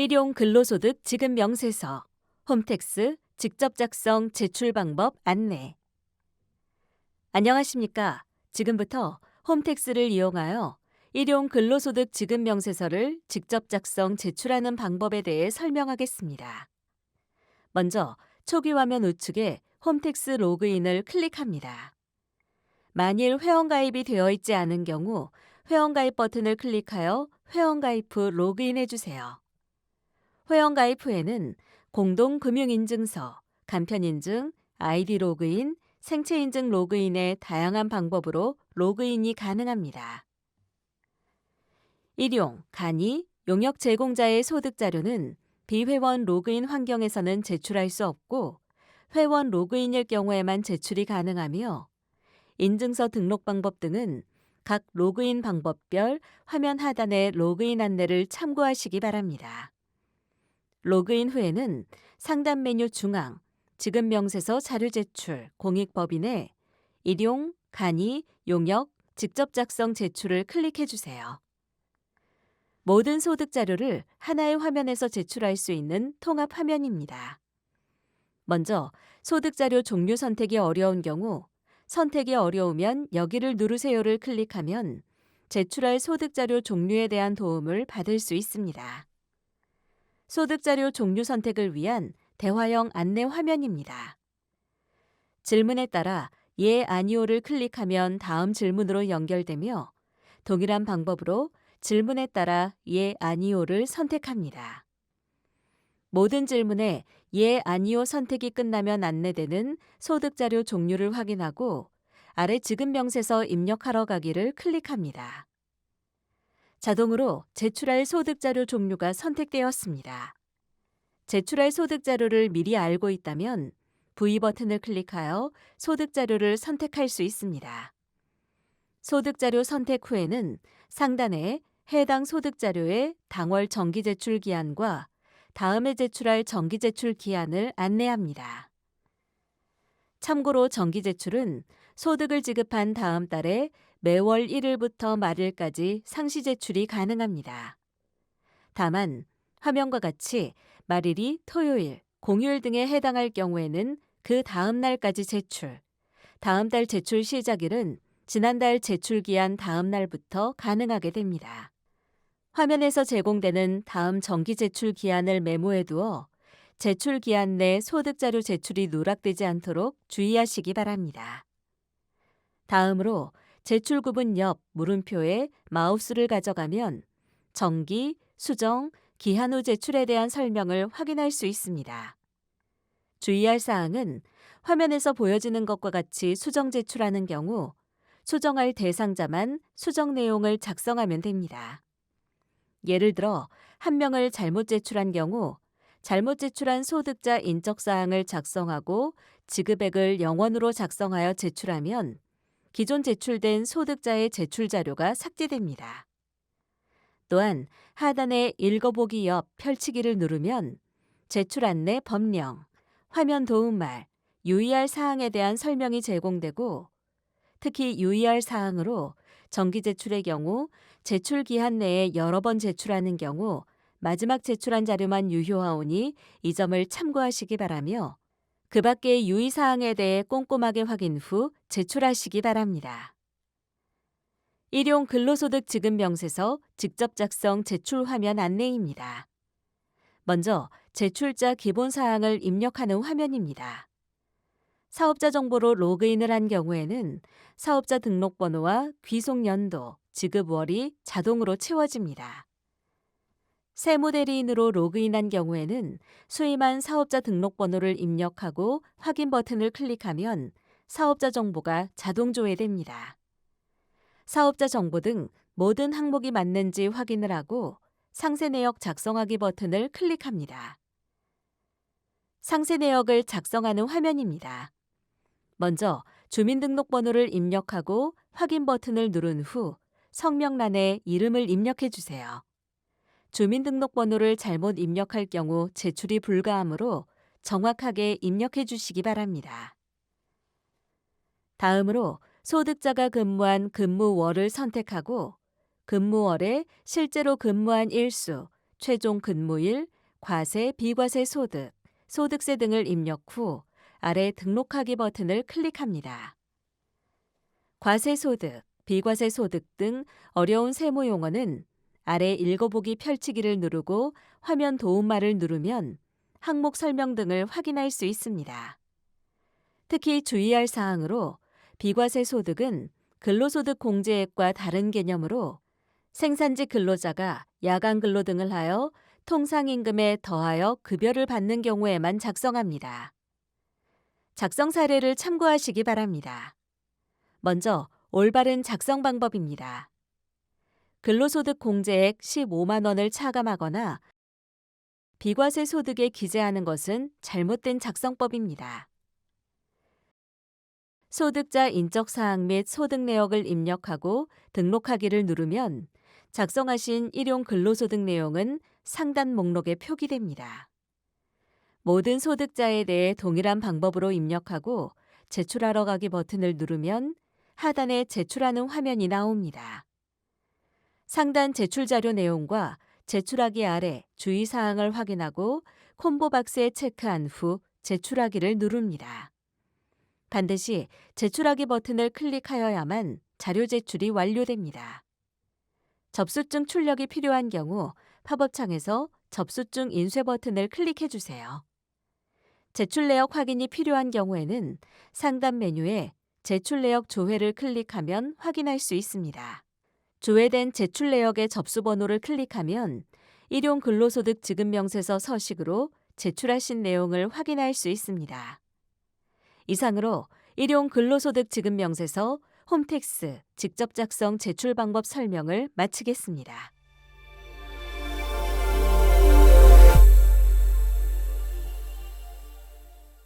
일용 근로소득 지급 명세서, 홈택스 직접 작성 제출 방법 안내. 안녕하십니까. 지금부터 홈택스를 이용하여 일용 근로소득 지급 명세서를 직접 작성 제출하는 방법에 대해 설명하겠습니다. 먼저 초기 화면 우측에 홈택스 로그인을 클릭합니다. 만일 회원가입이 되어 있지 않은 경우 회원가입 버튼을 클릭하여 회원가입 후 로그인해 주세요. 회원가입 후에는 공동금융인증서, 간편인증, 아이디 로그인, 생체인증 로그인의 다양한 방법으로 로그인이 가능합니다. 일용, 간이, 용역 제공자의 소득 자료는 비회원 로그인 환경에서는 제출할 수 없고 회원 로그인일 경우에만 제출이 가능하며 인증서 등록 방법 등은 각 로그인 방법별 화면 하단의 로그인 안내를 참고하시기 바랍니다. 로그인 후에는 상단 메뉴 중앙 지급 명세서 자료 제출 공익법인에 일용, 간이, 용역, 직접 작성 제출을 클릭해 주세요. 모든 소득 자료를 하나의 화면에서 제출할 수 있는 통합 화면입니다. 먼저 소득 자료 종류 선택이 어려운 경우 선택이 어려우면 여기를 누르세요를 클릭하면 제출할 소득 자료 종류에 대한 도움을 받을 수 있습니다. 소득 자료 종류 선택을 위한 대화형 안내 화면입니다. 질문에 따라 예, 아니오를 클릭하면 다음 질문으로 연결되며 동일한 방법으로 질문에 따라 예, 아니오를 선택합니다. 모든 질문에 예, 아니오 선택이 끝나면 안내되는 소득 자료 종류를 확인하고 아래 지급 명세서 입력하러 가기를 클릭합니다. 자동으로 제출할 소득 자료 종류가 선택되었습니다. 제출할 소득 자료를 미리 알고 있다면 V 버튼을 클릭하여 소득 자료를 선택할 수 있습니다. 소득 자료 선택 후에는 상단에 해당 소득 자료의 당월 정기 제출 기한과 다음에 제출할 정기 제출 기한을 안내합니다. 참고로 정기 제출은 소득을 지급한 다음 달에 매월 1일부터 말일까지 상시 제출이 가능합니다. 다만 화면과 같이 말일이 토요일, 공휴일 등에 해당할 경우에는 그 다음 날까지 제출, 다음 달 제출 시작일은 지난달 제출 기한 다음 날부터 가능하게 됩니다. 화면에서 제공되는 다음 정기 제출 기한을 메모해 두어 제출 기한 내 소득 자료 제출이 누락되지 않도록 주의하시기 바랍니다. 다음으로 제출 구분 옆 물음표에 마우스를 가져가면 정기, 수정, 기한 후 제출에 대한 설명을 확인할 수 있습니다. 주의할 사항은 화면에서 보여지는 것과 같이 수정 제출하는 경우 수정할 대상자만 수정 내용을 작성하면 됩니다. 예를 들어 한 명을 잘못 제출한 경우 잘못 제출한 소득자 인적 사항을 작성하고 지급액을 영원으로 작성하여 제출하면 기존 제출된 소득자의 제출 자료가 삭제됩니다. 또한 하단의 읽어보기 옆 펼치기를 누르면 제출 안내 법령, 화면 도움말, 유의할 사항에 대한 설명이 제공되고 특히 유의할 사항으로 정기 제출의 경우 제출 기한 내에 여러 번 제출하는 경우 마지막 제출한 자료만 유효하오니 이 점을 참고하시기 바라며 그 밖의 유의사항에 대해 꼼꼼하게 확인 후 제출하시기 바랍니다. 일용 근로소득 지급 명세서 직접 작성 제출 화면 안내입니다. 먼저 제출자 기본 사항을 입력하는 화면입니다. 사업자 정보로 로그인을 한 경우에는 사업자 등록번호와 귀속 연도, 지급월이 자동으로 채워집니다. 세무 대리인으로 로그인한 경우에는 수임한 사업자 등록번호를 입력하고 확인 버튼을 클릭하면 사업자 정보가 자동 조회됩니다. 사업자 정보 등 모든 항목이 맞는지 확인을 하고 상세 내역 작성하기 버튼을 클릭합니다. 상세 내역을 작성하는 화면입니다. 먼저 주민등록번호를 입력하고 확인 버튼을 누른 후 성명란에 이름을 입력해 주세요. 주민등록번호를 잘못 입력할 경우 제출이 불가하므로 정확하게 입력해 주시기 바랍니다. 다음으로 소득자가 근무한 근무월을 선택하고 근무월에 실제로 근무한 일수, 최종 근무일, 과세, 비과세 소득, 소득세 등을 입력 후 아래 등록하기 버튼을 클릭합니다. 과세 소득, 비과세 소득 등 어려운 세무 용어는 아래 읽어보기 펼치기를 누르고 화면 도움말을 누르면 항목 설명 등을 확인할 수 있습니다. 특히 주의할 사항으로 비과세 소득은 근로소득 공제액과 다른 개념으로 생산직 근로자가 야간 근로 등을 하여 통상임금에 더하여 급여를 받는 경우에만 작성합니다. 작성 사례를 참고하시기 바랍니다. 먼저 올바른 작성 방법입니다. 근로소득 공제액 15만 원을 차감하거나 비과세 소득에 기재하는 것은 잘못된 작성법입니다. 소득자 인적 사항 및 소득 내역을 입력하고 등록하기를 누르면 작성하신 일용 근로소득 내용은 상단 목록에 표기됩니다. 모든 소득자에 대해 동일한 방법으로 입력하고 제출하러 가기 버튼을 누르면 하단에 제출하는 화면이 나옵니다. 상단 제출 자료 내용과 제출하기 아래 주의 사항을 확인하고 콤보 박스에 체크한 후 제출하기를 누릅니다. 반드시 제출하기 버튼을 클릭하여야만 자료 제출이 완료됩니다. 접수증 출력이 필요한 경우 팝업창에서 접수증 인쇄 버튼을 클릭해 주세요. 제출 내역 확인이 필요한 경우에는 상단 메뉴에 제출 내역 조회를 클릭하면 확인할 수 있습니다. 조회된 제출 내역의 접수 번호를 클릭하면 일용 근로소득 지급 명세서 서식으로 제출하신 내용을 확인할 수 있습니다. 이상으로 일용 근로소득 지급 명세서 홈택스 직접 작성 제출 방법 설명을 마치겠습니다.